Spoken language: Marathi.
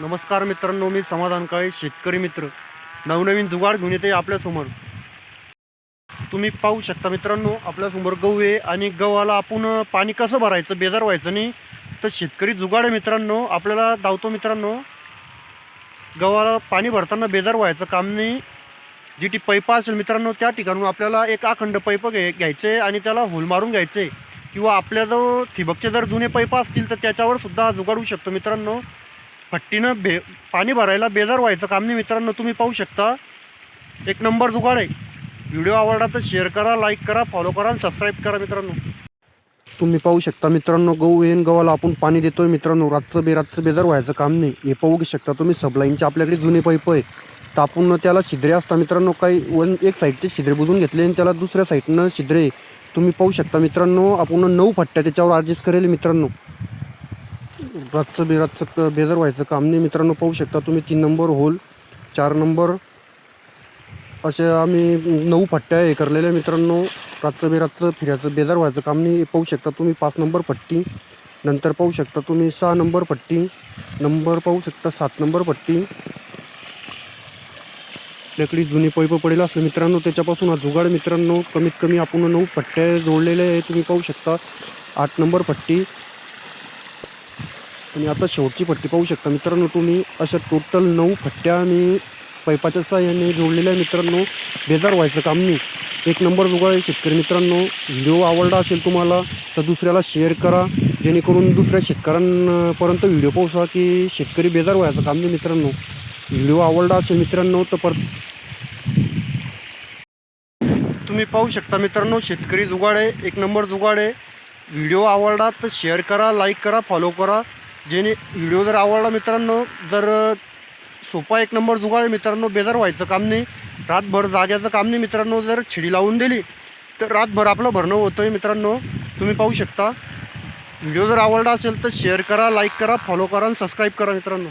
नमस्कार मित्रांनो मी समाधान काळे शेतकरी मित्र. नवनवीन जुगाड घेऊन येते आपल्यासमोर तुम्ही पाहू शकता मित्रांनो आपल्यासमोर गहू आहे आणि गव्हाला आपण पाणी कसं भरायचं बेजार व्हायचं नाही. तर शेतकरी जुगाड आहे मित्रांनो आपल्याला धावतो मित्रांनो. गव्हाला पाणी भरताना बेजार व्हायचं काम नाही. जी ती पैपा असेल मित्रांनो त्या ठिकाणून आपल्याला एक अखंड पैप घ्याय घ्यायचे आणि त्याला होल मारून घ्यायचे. किंवा आपल्या जो ठिबकचे जर जुने पैप असतील तर त्याच्यावर सुद्धा जुगाडू शकतो मित्रांनो. पट्टीनं बे पाणी भरायला बेजार व्हायचं काम नाही मित्रांनो तुम्ही पाहू शकता. एक नंबर जुगाड आहे. व्हिडिओ आवडला तर शेअर करा लाईक करा फॉलो करा आणि सबस्क्राईब करा मित्रांनो. तुम्ही पाहू शकता मित्रांनो गहू येन गव्हाला आपण पाणी देतोय मित्रांनो. रातचं बेरातचं बेजार व्हायचं काम नाही. हे पाहू शकता तुम्ही सबलाईनचे आपल्याकडे जुने पाईप आहे तर आपण त्याला छिद्रे असता मित्रांनो काही वन एक साईडचे छिद्रे बुजून घेतले आणि त्याला दुसऱ्या साईडनं छिद्रे. तुम्ही पाहू शकता मित्रांनो आपण नऊ फट्ट्या त्याच्यावर ॲडजस्ट करेल मित्रांनो. रातचं बेरातचं क- बेजार व्हायचं काम नाही. मित्रांनो पाहू शकता तुम्ही तीन नंबर होल चार नंबर. असे आम्ही नऊ पट्ट्या हे करलेल्या मित्रांनो. रातचं बेरातचं फिरायचं बेजार व्हायचं काम नाही. पाहू शकता तुम्ही पाच नंबर पट्टी नंतर पाहू शकता तुम्ही सहा नंबर पट्टी नंबर पाहू शकता सात नंबर पट्टी आपल्याकडे जुनी पैप पडेल असलं मित्रांनो त्याच्यापासून हा जुगाड मित्रांनो. कमीत कमी आपण नऊ पट्ट्या जोडलेल्या आहे तुम्ही पाहू शकता आठ नंबर पट्टी आणि आता शेवटची पट्टी पाहू शकता. मित्रांनो तुम्ही अशा टोटल नऊ फट्ट्या आणि पैपाच्या साह्याने जोडलेल्या मित्रांनो बेजार व्हायचं काम नाही. एक नंबर जुगाड आहे शेतकरी मित्रांनो. व्हिडिओ आवडला असेल तुम्हाला तर दुसऱ्याला शेअर करा. जेणेकरून दुसऱ्या शेतकऱ्यांपर्यंत व्हिडिओ पोहोचा की शेतकरी बेजार व्हायचं काम नाही मित्रांनो. व्हिडिओ आवडला असेल मित्रांनो तर परत तुम्ही पाहू शकता मित्रांनो शेतकरी जुगाड आहे. एक नंबर जुगाड आहे. व्हिडिओ आवडला तर शेअर करा लाईक करा फॉलो करा. जेणे व्हिडिओ जर आवडला मित्रांनो जर सोपा एक नंबर जुगाळ मित्रांनो बेजार व्हायचं काम नाही. रातभर जाग्याचं काम नाही मित्रांनो जर छिडी लावून दिली तर रातभर आपलं भरणं होतं आहे मित्रांनो. तुम्ही पाहू शकता. व्हिडिओ जर आवडला असेल तर शेअर करा लाईक करा फॉलो करा आणि सबस्क्राईब करा मित्रांनो.